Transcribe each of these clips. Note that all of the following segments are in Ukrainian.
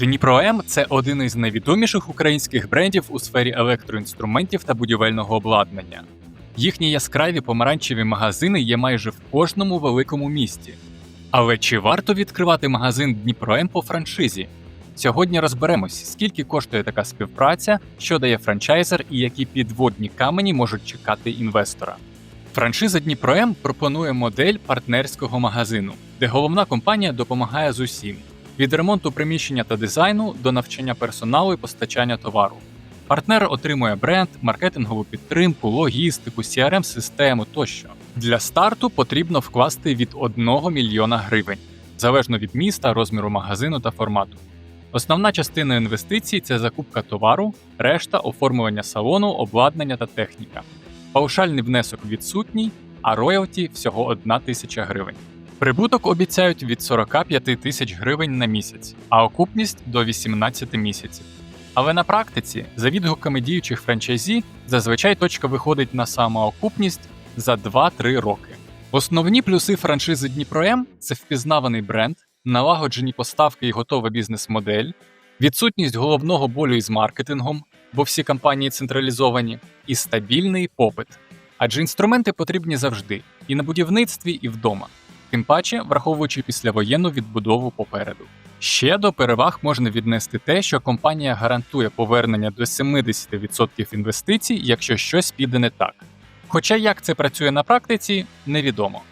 Дніпром це один із найвідоміших українських брендів у сфері електроінструментів та будівельного обладнання. Їхні яскраві помаранчеві магазини є майже в кожному великому місті. Але чи варто відкривати магазин Дніпром по франшизі? Сьогодні розберемось, скільки коштує така співпраця, що дає франчайзер і які підводні камені можуть чекати інвестора. Франшиза Дніпром пропонує модель партнерського магазину, де головна компанія допомагає з усім від ремонту приміщення та дизайну до навчання персоналу і постачання товару. Партнер отримує бренд, маркетингову підтримку, логістику, crm систему тощо. Для старту потрібно вкласти від 1 мільйона гривень, залежно від міста, розміру магазину та формату. Основна частина інвестицій це закупка товару, решта оформлення салону, обладнання та техніка. Паушальний внесок відсутній, а роялті всього 1 тисяча гривень. Прибуток обіцяють від 45 тисяч гривень на місяць, а окупність до 18 місяців. Але на практиці, за відгуками діючих франчайзі, зазвичай точка виходить на самоокупність за 2-3 роки. Основні плюси франшизи Дніпром це впізнаваний бренд, налагоджені поставки і готова бізнес-модель, відсутність головного болю із маркетингом, бо всі компанії централізовані, і стабільний попит. Адже інструменти потрібні завжди і на будівництві, і вдома тим паче враховуючи післявоєнну відбудову попереду. Ще до переваг можна віднести те, що компанія гарантує повернення до 70% інвестицій, якщо щось піде не так. Хоча як це працює на практиці, невідомо.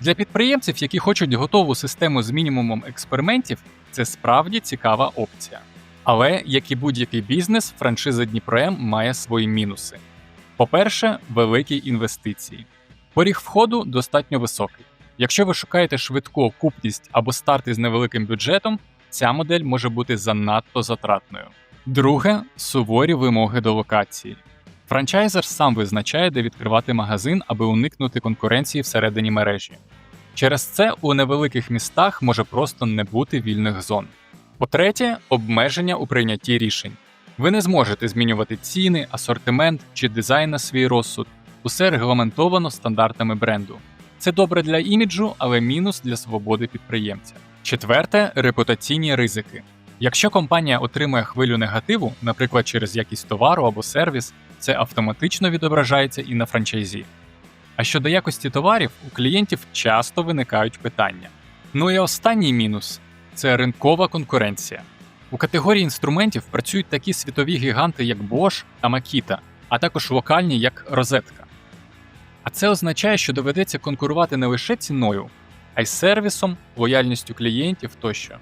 Для підприємців, які хочуть готову систему з мінімумом експериментів, це справді цікава опція. Але, як і будь-який бізнес, франшиза Дніпром має свої мінуси. По-перше, великі інвестиції. Поріг входу достатньо високий. Якщо ви шукаєте швидку окупність або старт із невеликим бюджетом, ця модель може бути занадто затратною. Друге суворі вимоги до локації. Франчайзер сам визначає, де відкривати магазин, аби уникнути конкуренції всередині мережі. Через це у невеликих містах може просто не бути вільних зон. По-третє, обмеження у прийнятті рішень. Ви не зможете змінювати ціни, асортимент чи дизайн на свій розсуд. Усе регламентовано стандартами бренду. Це добре для іміджу, але мінус для свободи підприємця. Четверте репутаційні ризики. Якщо компанія отримує хвилю негативу, наприклад, через якість товару або сервіс, це автоматично відображається і на франчайзі. А щодо якості товарів, у клієнтів часто виникають питання. Ну і останній мінус це ринкова конкуренція. У категорії інструментів працюють такі світові гіганти, як Bosch та Makita, а також локальні, як Розетка. А це означає, що доведеться конкурувати не лише ціною, а й сервісом, лояльністю клієнтів тощо.